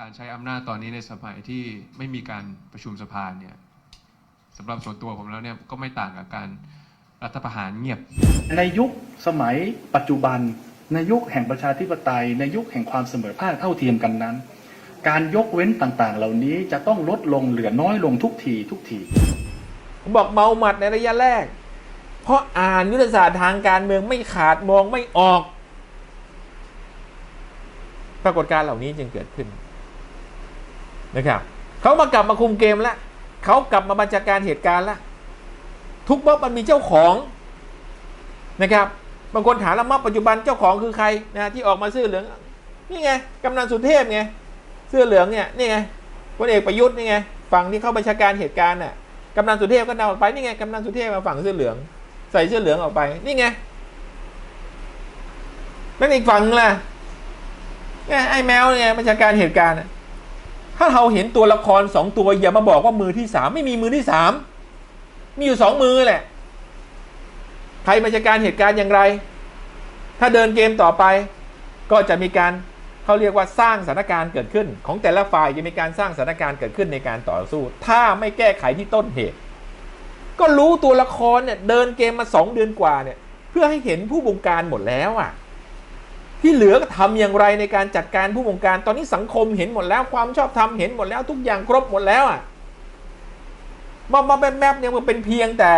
การใช้อำนาจตอนนี้ในสมัยที่ไม่มีการประชุมสภาเนี่ยสำหรับส่วนตัวผมแล้วเนี่ยก็ไม่ต่างกับการรัฐประหารเงียบ ในยุคสมัยปัจจุบัน ในยุคแห่งประชาธิปไตย ในยุคแห่งความเสมอภาคเท่าเทียมกันนั้น การยกเว้นต่างๆ เหล่านี้จะต้องลดลงเหลือน้อยลงทุกทีทุกทีผมบอกเมาหมัดในระยะแรก เพราะอ่านยุทธศาสตร์ทางการเมืองไม่ขาดมองไม่ออก ปรากฏการณ์เหล่านี้จึงเกิดขึ้น นะครับเขามากลับมาคุมเกมแล้วเขากลับมาบัญชาการเหตุการณ์แล้วทุกม็อบมันมีเจ้าของนะครับบางคนถามแล้วม็อบปัจจุบันเจ้าของคือใครนะที่ออกมาเสื้อเหลืองนี่ไงกำนันสุเทพไงเสื้อเหลืองเนี่ยนี่ไงพลเอกประยุทธ์นี่ไงฝั่งที่เข้าบัญชาการเหตุการณ์น่ะกำนันสุเทพก็นำออกไปนี่ไงกำนันสุเทพมาฝั่งเสื้อเหลือง ใส่เสื้อเหลืองออกไปนี่ไงนั่นอีกฝั่งล่ะไอ้แมวเนี่ยบัญชาการเหตุการณ์ ถ้าเราเห็นตัวละครสองตัวอย่ามาบอกว่ามือที่สามไม่มีมือที่สามมีอยู่สองมือแหละ ใครบัญชาการเหตุการณ์อย่างไร ถ้าเดินเกมต่อไป ก็จะมีการเขาเรียกว่าสร้างสถานการณ์เกิดขึ้น ของแต่ละฝ่ายจะมีการสร้างสถานการณ์เกิดขึ้นในการต่อสู้ ถ้าไม่แก้ไขที่ต้นเหตุ ก็รู้ตัวละครเนี่ยเดินเกมมาสองเดือนกว่าเนี่ย เพื่อให้เห็นผู้บงการหมดแล้วอะ ที่เหลือก็ทำอย่างไรในการจัดการผู้บงการตอนนี้สังคมเห็นหมดแล้วความชอบธรรมเห็นหมดแล้วทุกอย่างครบหมดแล้วอะมามาแมบแมบเนี่ยมันเป็นเพียงแต่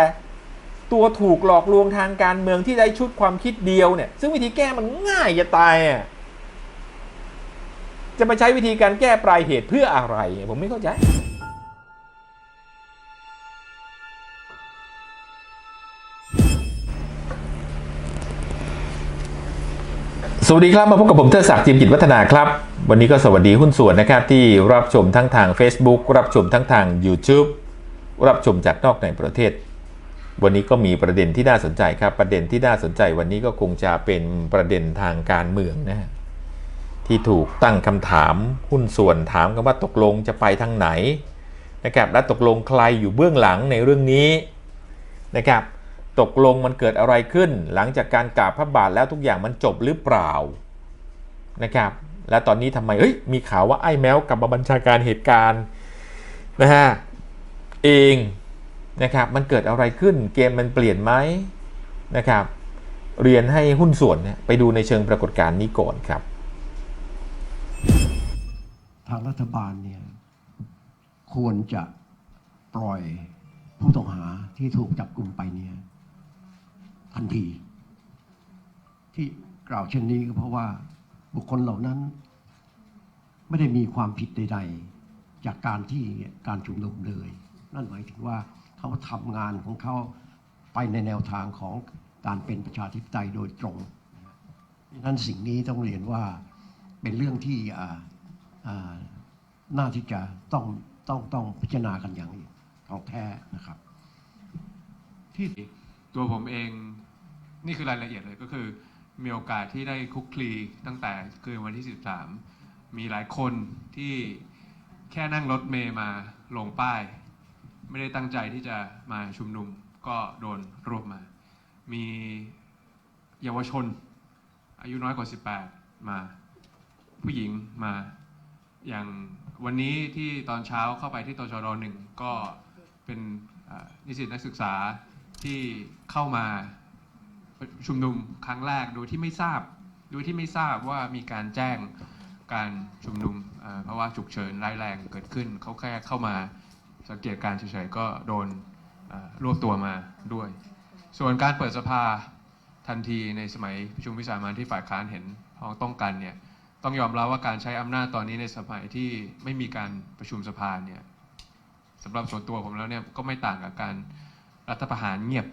ตัวถูกหลอกลวงทางการเมืองที่ได้ชุดความคิดเดียวเนี่ย ซึ่งวิธีแก้มันง่ายจะตายอะจะมาใช้วิธีการแก้ปลายเหตุเพื่ออะไร ผมไม่เข้าใจ สวัสดีครับ มาพบกับผมเทิดศักดิ์จิมจิตวัฒนาครับ วันนี้ก็สวัสดีหุ้นส่วนนะครับ ที่รับชมทั้งทาง Facebook รับชมทั้งทาง YouTube รับชมจากนอกในประเทศ วันนี้ก็มีประเด็นที่น่าสนใจครับ ประเด็นที่น่าสนใจวันนี้ก็คงจะเป็นประเด็นทางการเมืองนะฮะที่ถูกตั้งคำถามหุ้นส่วนถามกันว่าตกลงจะไปทางไหนนะครับและตกลงใครอยู่เบื้องหลังในเรื่องนี้นะครับ ตกลงมันเกิดอะไรขึ้น หลังจากการกราบพระบาทแล้วทุกอย่างมันจบหรือเปล่านะครับ และตอนนี้ทำไมเอ้ยมีข่าวว่าไอ้แมวกลับมาบัญชาการเหตุการณ์นะฮะเองนะครับมันเกิดอะไรขึ้นเกมมันเปลี่ยนไหมนะครับ เรียนให้หุ้นส่วนเนี่ยไปดูในเชิงปรากฏการณ์นี้ก่อนครับ ทางรัฐบาลเนี่ยควรจะปล่อยผู้ต้องหาที่ถูกจับกลุ่มไปเนี่ย ทันที ที่กล่าวเช่นนี้ก็เพราะว่าบุคคลเหล่านั้น ไม่ได้มีความผิดใด ๆ จากการที่การชุมนุมเลย นั่นหมายถึงว่าเขาทำงานของเขาไปในแนวทางของการเป็นประชาธิปไตยโดยตรงดังนั้นสิ่งนี้ต้องเรียนว่าเป็นเรื่องที่น่าที่จะต้องต้องต้องพิจารณากันอย่างของแท้นะครับ ที่ตัวผมเอง นี่คือรายละเอียดเลยก็คือ มีโอกาสที่ได้คุกคลีตั้งแต่คืนวันที่ 13 มีหลายคนที่แค่นั่งรถเมย์มาลงป้าย ไม่ได้ตั้งใจที่จะมาชุมนุมก็โดนรวบมา มีเยาวชน อายุน้อยกว่า 18 มา ผู้หญิงมาอย่างวันนี้ที่ตอนเช้าเข้าไปที่ตชดหนึ่งก็เป็นนิสิตนักศึกษาที่เข้ามา ชุมนุมครั้งแรกโดยที่ไม่ทราบ โดยที่ไม่ทราบว่ามีการแจ้งการชุมนุมเพราะว่าฉุกเฉินร้ายแรงเกิดขึ้น เขาแค่เข้ามาสังเกตการเฉยๆก็โดนรวบตัวมาด้วย ส่วนการเปิดสภาทันทีในสมัยประชุมวิสามันที่ฝ่ายค้านเห็นพ้องต้องกันเนี่ยต้องยอมรับว่าการใช้อำนาจตอนนี้ในสมัยที่ไม่มีการประชุมสภาเนี่ยสำหรับส่วนตัวผมแล้วเนี่ยก็ไม่ต่างกับการรัฐประหารเงียบ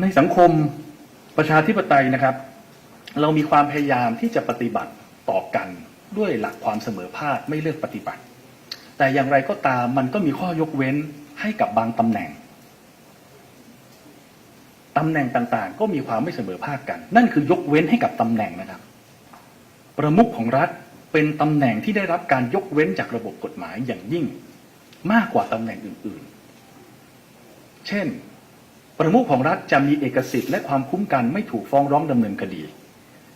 ในสังคมประชาธิปไตยนะครับ เรามีความพยายามที่จะปฏิบัติต่อกันด้วยหลักความเสมอภาคไม่เลือกปฏิบัติ แต่อย่างไรก็ตามมันก็มีข้อยกเว้นให้กับบางตำแหน่งตำแหน่งต่างๆ ก็มีความไม่เสมอภาคกัน นั่นคือยกเว้นให้กับตำแหน่งนะครับ ประมุขของรัฐเป็นตำแหน่งที่ได้รับการยกเว้นจากระบบกฎหมายอย่างยิ่ง มากกว่าตำแหน่งอื่นๆ เช่น ประมุขของรัฐจะมีเอกสิทธิ์และความคุ้มกันไม่ถูกฟ้องร้องดำเนินคดี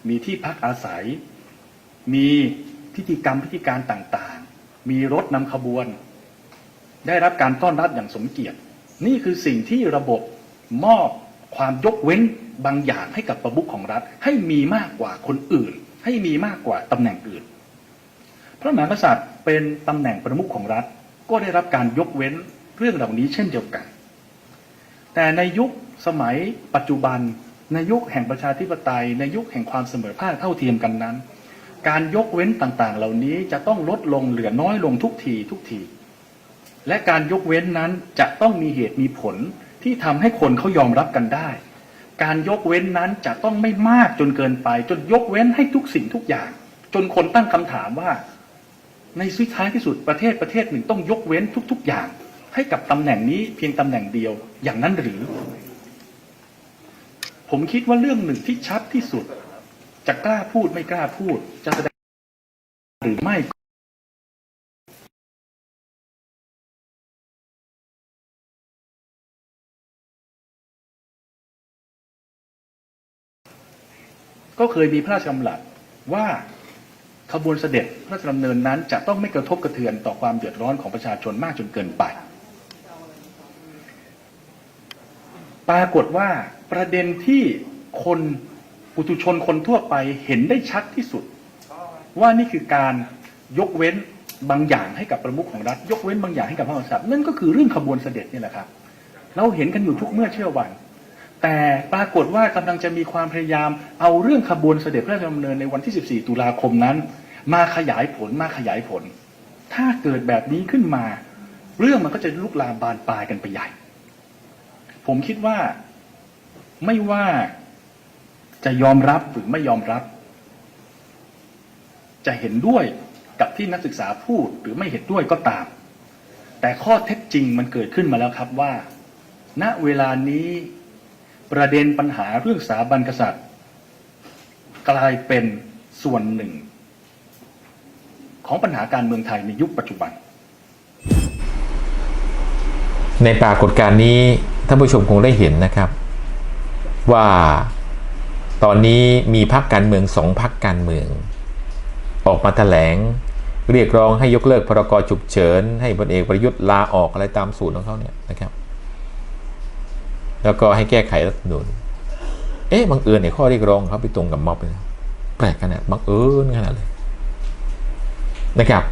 มีที่พักอาศัย มีพิธีกรรมพิธีการต่างๆ มีรถนำขบวน ได้รับการต้อนรับอย่างสมเกียรติ นี่คือสิ่งที่ระบบมอบความยกเว้นบางอย่างให้กับประมุขของรัฐ ให้มีมากกว่าคนอื่น ให้มีมากกว่าตำแหน่งอื่น พระมหากษัตริย์เป็นตำแหน่งประมุขของรัฐ ก็ได้รับการยกเว้นเรื่องเหล่านี้เช่นเดียวกัน แต่ในยุคสมัยปัจจุบัน ในยุคแห่งประชาธิปไตย ในยุคแห่งความเสมอภาคเท่าเทียมกันนั้น การยกเว้นต่างๆ เหล่านี้จะต้องลดลงเหลือน้อยลงทุกทีทุกที และการยกเว้นนั้นจะต้องมีเหตุมีผลที่ทำให้คนเขายอมรับกันได้ การยกเว้นนั้นจะต้องไม่มากจนเกินไป จนยกเว้นให้ทุกสิ่งทุกอย่าง จนคนตั้งคำถามว่า ในสุดท้ายที่สุดประเทศประเทศหนึ่งต้องยกเว้นทุก ๆ อย่าง ให้กับตำแหน่งนี้เพียงตำแหน่งเดียวอย่างนั้นหรือ ผมคิดว่าเรื่องหนึ่งที่ชัดที่สุด จะกล้าพูดไม่กล้าพูด จะแสดงหรือไม่ก็เคยมีพระราชดำรัสว่าขบวนเสด็จพระราชดำเนินนั้นจะต้องไม่กระทบกระเทือนต่อความเดือดร้อนของประชาชนมากจนเกินไป ปรากฏว่าประเด็นที่คนปุถุชนคนทั่วไปเห็นได้ชัดที่สุด ว่านี่คือการยกเว้นบางอย่างให้กับประมุขของรัฐ ยกเว้นบางอย่างให้กับพระมหากษัตริย์นั่นก็คือเรื่องขบวนเสด็จนี่แหละครับ เราเห็นกันอยู่ทุกเมื่อเชื่อวัน แต่ปรากฏว่ากำลังจะมีความพยายามเอาเรื่องขบวนเสด็จพระราชดำเนินในวันที่ 14 ตุลาคมนั้น มาขยายผลมาขยายผล ถ้าเกิดแบบนี้ขึ้นมา เรื่องมันก็จะลุกลามบานปลายกันไปใหญ่ ผมคิดว่าไม่ว่าจะยอมรับหรือไม่ยอมรับ จะเห็นด้วยกับที่นักศึกษาพูดหรือไม่เห็นด้วยก็ตาม แต่ข้อเท็จจริงมันเกิดขึ้นมาแล้วครับว่า ณเวลานี้ประเด็นปัญหาเรื่องสถาบันกษัตริย์ กลายเป็นส่วนหนึ่ง ของปัญหาการเมืองไทยในยุคปัจจุบัน ในปรากฏการณ์นี้ท่านผู้ชมคงได้เห็นนะครับ ว่าตอนนี้มีพักการเมืองสองพักการเมือง ออกมาแถลง เรียกร้องให้ยกเลิกพรกฉุกเฉิน ให้พลเอกประยุทธ์ลาออกอะไรตามสูตรของเขาเนี่ยนะครับ แล้วก็ให้แก้ไขรัฐธรรมนูญเอ๊ะบังเอิญเนี่ยข้อเรียกร้องเขาไปตรงกับม็อบเลยแปลกขนาดบังเอิญขนาดเลยนะครับ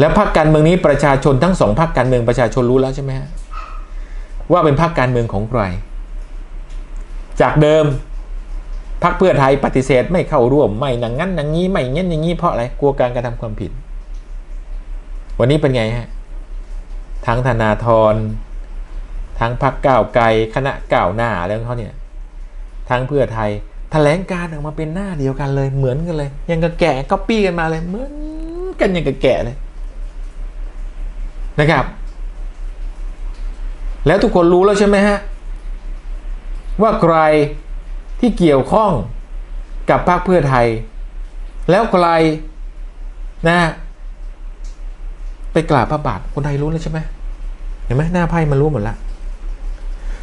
แล้วพรรคการเมืองนี้ประชาชนทั้งสองพรรคการเมืองประชาชนรู้แล้วใช่ไหมฮะว่าเป็นพรรคการเมืองของใคร จากเดิมพรรคเพื่อไทยปฏิเสธไม่เข้าร่วมไม่นังงั้นนังนี้ไม่เงี้ยอย่างนี้เพราะอะไรกลัวการกระทำความผิด วันนี้เป็นไงฮะทั้งธนาธรทั้งพรรคก้าวไกลคณะก้าวหน้าอะไรของเขาเนี่ยทั้งเพื่อไทยแถลงการออกมาเป็นหน้าเดียวกันเลยเหมือนกันเลย ยังกับแกะก๊อปปี้กันมาเลยเหมือนกันยังกับแกะเลย นะครับ แล้วทุกคนรู้แล้วใช่ไหมฮะ ว่าใครที่เกี่ยวข้องกับพรรคเพื่อไทย แล้วใครนะไปกราบพระบาทคนไทยรู้แล้วใช่ไหมเห็นไหมหน้าไพ่มันรู้หมดแล้ว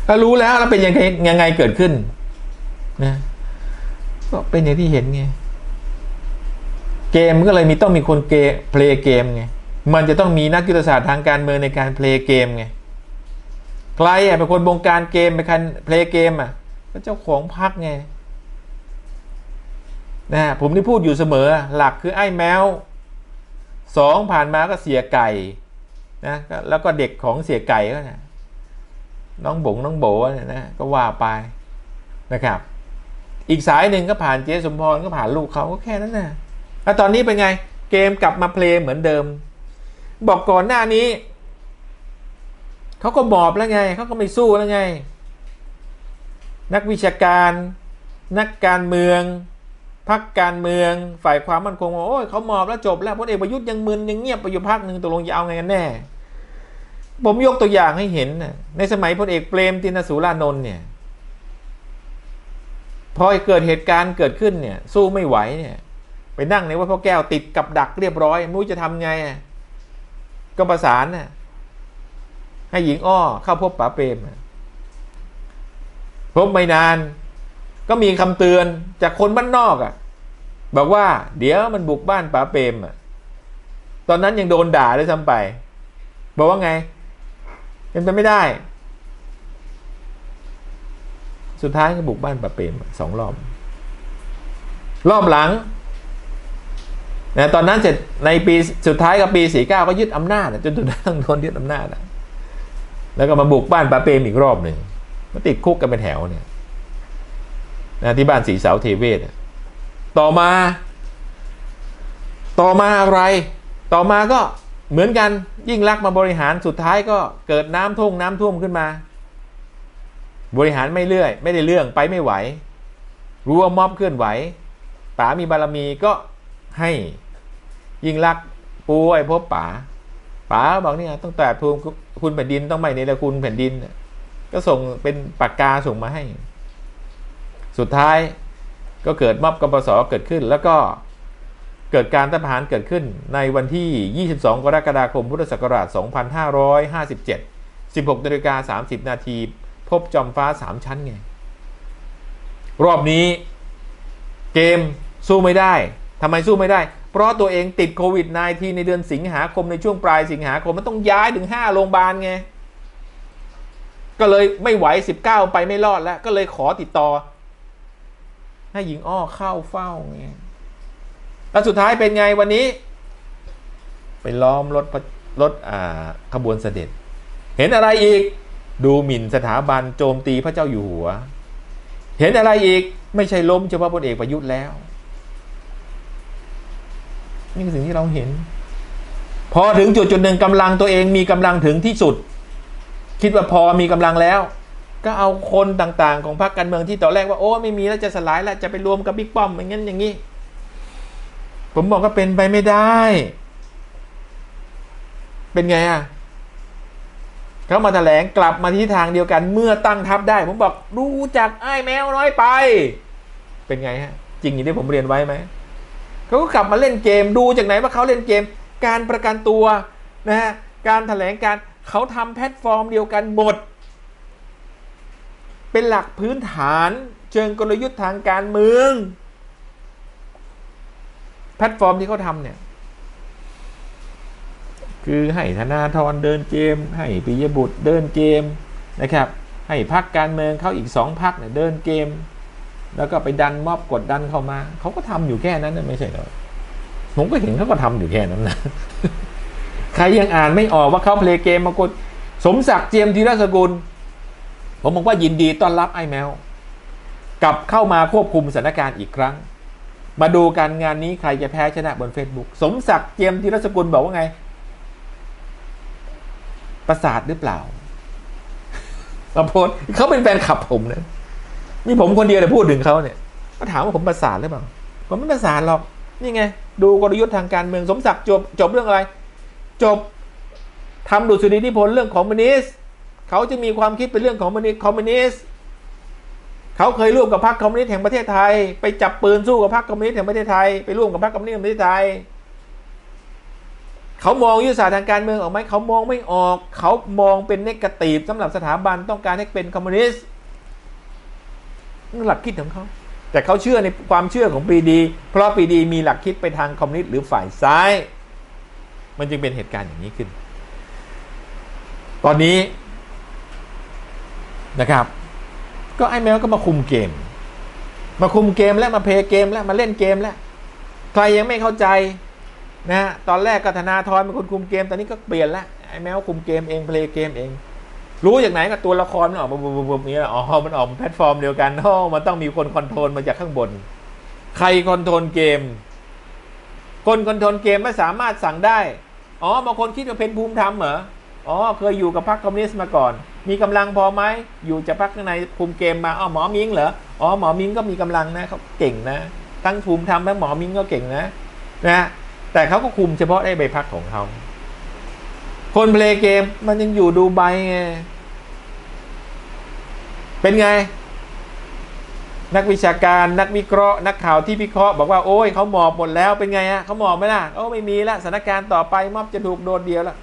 ถ้ารู้แล้วแล้วเป็นยังไงยังไงเกิดขึ้นนะก็เป็นอย่างที่เห็นไง เกมก็เลยมีต้องมีคนเกมเพลย์เกมไง มันจะต้องมีนักยุทธศาสตร์ทางการเมืองในการเพลย์เกมไง ใครอะเป็นคนบงการเกมเป็นคนเพลย์เกมอะก็เจ้าของพักไงนะผมได้พูดอยู่เสมอหลักคือไอ้แมวสองผ่านมาก็เสียไก่นะแล้วก็เด็กของเสียไก่ก็นะน้องบงน้องโบเนี่ยนะก็ว่าไปนะครับ อีกสายหนึ่งก็ผ่านเจ๊สมพรก็ผ่านลูกเขาก็แค่นั้นนะแล้วตอนนี้เป็นไงเกมกลับมาเพลย์เหมือนเดิม บอกก่อนหน้านี้เขาก็บอบแล้วไงเขาก็ไม่สู้แล้วไง นักวิชาการ นักการเมืองพักการเมืองฝ่ายความมั่นคงโอ้ยเขาหมอบแล้วจบแล้วพลเอกประยุทธ์ยังมึนยังเงียบไปอยู่พักหนึ่งตกลงจะเอาไงกันแน่ ผมยกตัวอย่างให้เห็นในสมัยพลเอกเปรมตินสุรานนท์เนี่ยพอเกิดเหตุการณ์เกิดขึ้นเนี่ย สู้ไม่ไหวเนี่ย ไปนั่งในวัดพระแก้วติดกับดักเรียบร้อยไม่รู้จะทำไง ก็ประสานน่ะให้หญิงอ้อเข้าพบป๋าเปรมพบไม่นาน ก็มีคำเตือนจากคนบ้านนอกอะ บอกว่า เดี๋ยวมันบุกบ้านป๋าเปรมอะตอนนั้นยังโดนด่าด้วยซ้ำไป บอกว่าไงเป็นไปไม่ได้ สุดท้ายก็บุกบ้านป๋าเปรมสองรอบ รอบหลัง นะตอนนั้นเสร็จในปีสุดท้ายกับปีสี่เก้าก็ยึดอำนาจจนจนต้องโดนยึดอำนาจแล้วก็มาบุกบ้านปาเปรมอีกรอบหนึ่งมาติดคุกกันเป็นแถวเนี่ยนะที่บ้านสีเสาเทเวศต่อมา ต่อมาอะไร ต่อมาก็เหมือนกันยิ่งรักมาบริหารสุดท้ายก็เกิดน้ำท่วมน้ำท่วมขึ้นมา บริหารไม่เรื่อย ไม่ได้เรื่องไปไม่ไหว รู้ว่าม็อบเคลื่อนไหวป๋ามีบารมีก็ให้ ยิ่งรักปูไอ้พบป๋าป๋าบอกเนี่ยต้องแต่ทูลคุณแผ่นดินต้องไม่ในละคุณแผ่นดิน ก็ส่งเป็นปากกาส่งมาให้ สุดท้ายก็เกิดม็อบกปสเกิดขึ้น แล้วก็เกิดการทหารเกิดขึ้นในวันที่ 22 กรกฎาคมพุทธศักราช 2557 16นาฬิกา30 นาที พบจอมฟ้า 3 ชั้นไง รอบนี้เกมสู้ไม่ได้ทำไมสู้ไม่ได้ เพราะตัวเองติดโควิด -19 ในเดือนสิงหาคมในช่วงปลายสิงหาคมมันต้องย้ายถึง 5 โรงพยาบาลไง ก็เลยไม่ไหว 19 ไปไม่รอดแล้ว ก็เลยขอติดต่อ ให้หญิงอ้อเข้าเฝ้าไงแล้วสุดท้ายเป็นไงวันนี้ ไปล้อมรถระรถอ่าขบวนเสด็จ เห็นอะไรอีก ดูหมิ่นสถาบันโจมตีพระเจ้าอยู่หัว เห็นอะไรอีกไม่ใช่ล้มเฉพาะพลเอกประยุทธ์แล้ว นี่คือสิ่งที่เราเห็น พอถึงจุดจุดหนึ่งกำลังตัวเองมีกำลังถึงที่สุด คิดว่าพอมีกำลังแล้ว ก็เอาคนต่างๆ ของพรรคการเมืองที่ตอนแรกว่าโอ้ไม่มีแล้วจะสลายแล้วจะไปรวมกับบิ๊กป้อมอย่างนั้นอย่างนี้ ผมบอกก็เป็นไปไม่ได้ เป็นไงอะเขามาแถลงกลับมาที่ทางเดียวกันเมื่อตั้งทัพได้ ผมบอกรู้จักไอ้แมวน้อยไป เป็นไงฮะ จริงอย่างที่ผมเรียนไว้ไหม เขาก็กลับมาเล่นเกมดูจากไหนว่าเขาเล่นเกม การประกันตัวนะฮะการแถลงการเขาทำแพลตฟอร์มเดียวกันหมด เป็นหลักพื้นฐานเชิงกลยุทธ์ทางการเมือง แพลตฟอร์มที่เขาทำเนี่ย คือให้ธนาธรเดินเกม ให้ปิยบุตรเดินเกมนะครับ ให้พักการเมืองเขาอีกสองพักเนี่ยเดินเกม แล้วก็ไปดันมอบกดดันเข้ามาเขาก็ทำอยู่แค่นั้นไม่ใช่หรอผมก็เห็นเขาก็ทำอยู่แค่นั้นนะใครยังอ่านไม่ออกว่าเขาเพลย์เกมมากดสมศักดิ์เจียมธีรสกุล ผมบอกว่ายินดีต้อนรับไอ้แมวกลับเข้ามาควบคุมสถานการณ์อีกครั้ง มาดูกันงานนี้ใครจะแพ้ชนะบน Facebook สมศักดิ์เจียมธีรสกุลบอกว่าไง ประสาทหรือเปล่ามาโพสเขาเป็นแฟนคลับผมนะ มีผมคนเดียวเลยพูดถึงเขาเนี่ยมาถามว่าผมประสาทหรือเปล่าผมไม่ประสาทหรอก นี่ไง ดูกลยุทธ์ทางการเมืองสมศักดิ์จบจบเรื่องอะไร จบทำดุษฎีนิพนธ์เรื่องของคอมมิวนิสต์เขาจะมีความคิดเป็นเรื่องของคอมมิวนิสต์เขาเคยร่วมกับพรรคคอมมิวนิสต์แห่งประเทศไทย ไปจับปืนสู้กับพรรคคอมมิวนิสต์แห่งประเทศไทยไปร่วมกับพรรคคอมมิวนิสต์แห่งประเทศไทยเขามองยุทธศาสตร์ทางการเมืองออกไหมเขามองไม่ออก เขามองเป็นเนกาตีฟสำหรับสถาบันต้องการให้เป็นคอมมิวนิสต์ หลักคิดของเขาแต่เขาเชื่อในความเชื่อของปรีดี เพราะปรีดีมีหลักคิดไปทางคอมมิวนิสต์หรือฝ่ายซ้าย มันจึงเป็นเหตุการณ์อย่างนี้ขึ้น ตอนนี้นะครับ ก็ไอ้แมวก็มาคุมเกม มาคุมเกมแล้วมาเพลย์เกมแล้วมาเล่นเกมแล้วใครยังไม่เข้าใจนะฮะตอนแรกก็ธนาธรเป็นคนคุมเกม ตอนนี้ก็เปลี่ยนแล้วไอ้แมวคุมเกมเองเพลย์เกมเอง รู้จากไหนกับตัวละครมันออกมาบุบบนี้อ๋อ มันออกมาแพลตฟอร์มเดียวกันโอ้มันต้องมีคนคอนโทรลมาจากข้างบน ใครคอนโทรลเกม คนคอนโทรลเกมไม่สามารถสั่งได้ อ๋อบางคนคิดว่าเป็นภูมิธรรมเหรอ อ๋อ เคยอยู่กับพรรคคอมมิวนิสต์มาก่อน มีกำลังพอไหม อยู่จะพรรคข้างในภูมิเกมมา อ๋อ หมอมิงเหรอ อ๋อ หมอมิงก็มีกำลังนะเขาเก่งนะทั้งภูมิธรรมทั้งหมอมิงก็เก่งนะ นะ แต่เขาก็คุมเฉพาะได้ใบพักของเขา คนเพลย์เกม มันยังอยู่ดูไบไง เป็นไง นักวิชาการนักวิเคราะห์ นักข่าวที่วิเคราะห์บอกว่าโอ้ยเขาหมอบหมดแล้วเป็นไงฮะเขาหมอบไหมล่ะโอ้ไม่มีล้วสถานการณ์ต่อไปม็อบจะถูกโดดเดียวล้ว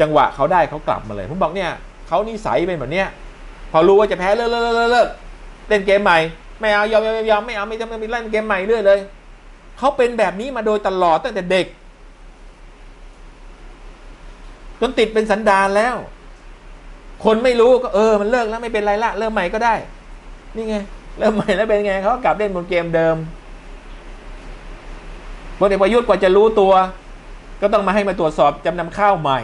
จังหวะเขาได้เขากลับมาเลย ผมบอกเนี่ยเขานิสัยเป็นแบบเนี้ยพอรู้ว่าจะแพ้เลิกเลิกเลิกเลิกเล่นเกมใหม่ไม่เอายอมยอมยอมไม่เอาไม่จะไม่เล่นเกมใหม่เรื่อยเลยเขาเป็นแบบนี้มาโดยตลอดตั้งแต่เด็ก จนติดเป็นสันดานแล้ว คนไม่รู้ก็เออมันเลิกแล้วไม่เป็นไรละเริ่มใหม่ก็ได้ นี่ไง เริ่มใหม่แล้วเป็นไงเขากลับเล่นบนเกมเดิมพลเอกประยุทธ์กว่าจะรู้ตัว ก็ต้องมาให้มาตรวจสอบจำนำข้าวใหม่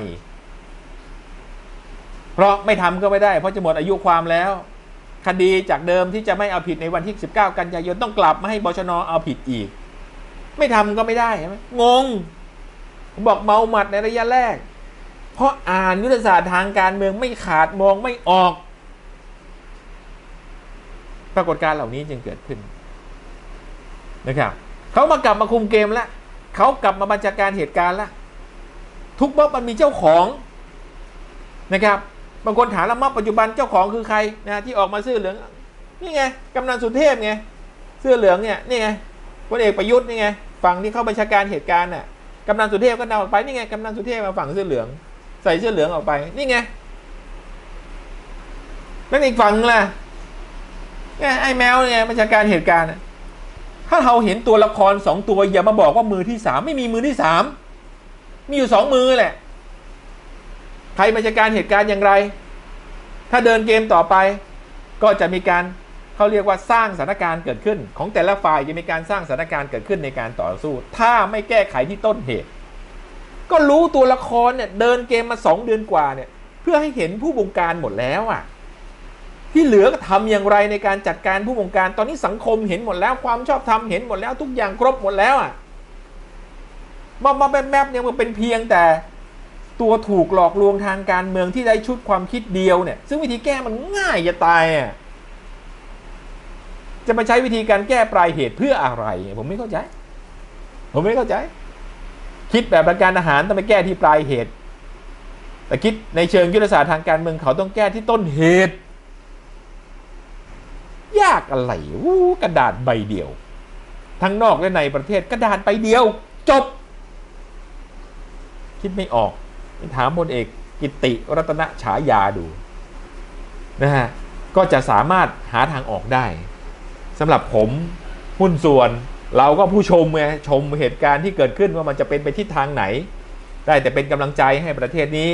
เพราะไม่ทำก็ไม่ได้ เพราะจะหมดอายุความแล้ว คดีจากเดิมที่จะไม่เอาผิดในวันที่ 19 กันยายนต้องกลับมาให้บชนเอาผิดอีก ไม่ทำก็ไม่ได้ใช่ไหมงง บอกเมาหมัดในระยะแรก เพราะอ่านยุทธศาสตร์ทางการเมืองไม่ขาดมองไม่ออก ปรากฏการเหล่านี้จึงเกิดขึ้นนะครับเขามากลับมาคุมเกมแล้วเขากลับมาบัญชาการเหตุการณ์แล้วทุกม็อบมันมีเจ้าของนะครับบางคนถามแล้วม็อบปัจจุบันเจ้าของคือใครนะที่ออกมาเสื้อเหลืองนี่ไงกำนันสุเทพไงเสื้อเหลืองเนี่ยนี่ไงพลเอกประยุทธ์นี่ไงฝั่งที่เข้าบัญชาการเหตุการณ์น่ะกำนันสุเทพก็นำออกไปนี่ไงกำนันสุเทพมาฝั่งเสื้อเหลือง ใส่เสื้อเหลืองออกไป นี่ไงนั่นอีกฝั่งล่ะไงไอ้แมวเนี่ยบัญชาการเหตุการณ์ถ้าเราเห็นตัวละครสองตัวอย่ามาบอกว่ามือที่สามไม่มีมือที่สามมีอยู่สองมือแหละ ใครบัญชาการเหตุการณ์อย่างไร ถ้าเดินเกมต่อไป ก็จะมีการเขาเรียกว่าสร้างสถานการณ์เกิดขึ้น ของแต่ละฝ่ายจะมีการสร้างสถานการณ์เกิดขึ้นในการต่อสู้ ถ้าไม่แก้ไขที่ต้นเหตุ ก็รู้ตัวละครเนี่ยเดินเกมมาสองเดือนกว่าเนี่ย เพื่อให้เห็นผู้บงการหมดแล้วอะ ที่เหลือก็ทำอย่างไรในการจัดการผู้บงการตอนนี้สังคมเห็นหมดแล้วความชอบธรรมเห็นหมดแล้วทุกอย่างครบหมดแล้วอะมามาแมบๆเนี่ยมันเป็นเพียงแต่ตัวถูกหลอกลวงทางการเมืองที่ได้ชุดความคิดเดียวเนี่ย ซึ่งวิธีแก้มันง่ายจะตายอะจะมาใช้วิธีการแก้ปลายเหตุเพื่ออะไร ผมไม่เข้าใจ ผมไม่เข้าใจ คิดแบบประการอาหารต้องไปแก้ที่ปลายเหตุ แต่คิดในเชิงยุทธศาสตร์ทางการเมืองเขาต้องแก้ที่ต้นเหตุ ยากอะไรวู้กระดาษใบเดียว ทั้งนอกและในประเทศกระดาษใบเดียว จบ คิดไม่ออกไปถามพลเอกกิติรัตนฉายาดูนะฮะก็จะสามารถหาทางออกได้สำหรับผมหุ้นส่วน เราก็ผู้ชมไงชมเหตุการณ์ที่เกิดขึ้นว่ามันจะเป็นไปทิศทางไหน ได้แต่เป็นกำลังใจให้ประเทศนี้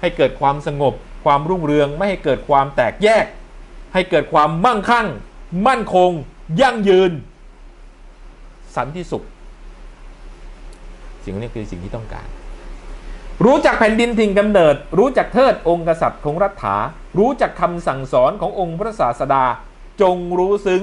ให้เกิดความสงบ ความรุ่งเรืองไม่ให้เกิดความแตกแยก ให้เกิดความมั่งคั่ง มั่นคง ยั่งยืน สันติสุข สิ่งนี้คือสิ่งที่ต้องการ รู้จักแผ่นดินถิ่นกำเนิด รู้จักเทิดองค์กษัตริย์ของรัฐา รู้จักคำสั่งสอนขององค์พระศาสดา จงรู้ซึ้ง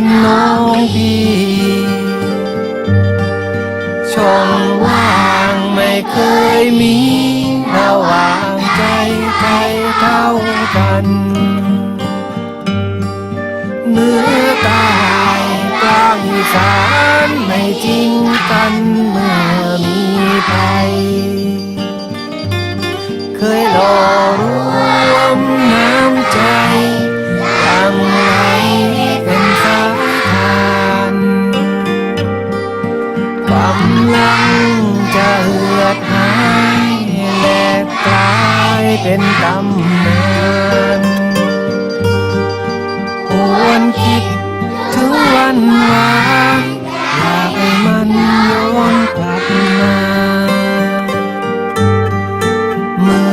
เป็นน้องพี่ช่องว่างไม่เคยมีระหว่างใจใครเท่ากันเนื้อตายกลางสานไม่จริงกันเมื่อมีภัย เป็นตำนานควรคิดถึงวันวานอยากให้มันย้อนกลับมาเมื่อ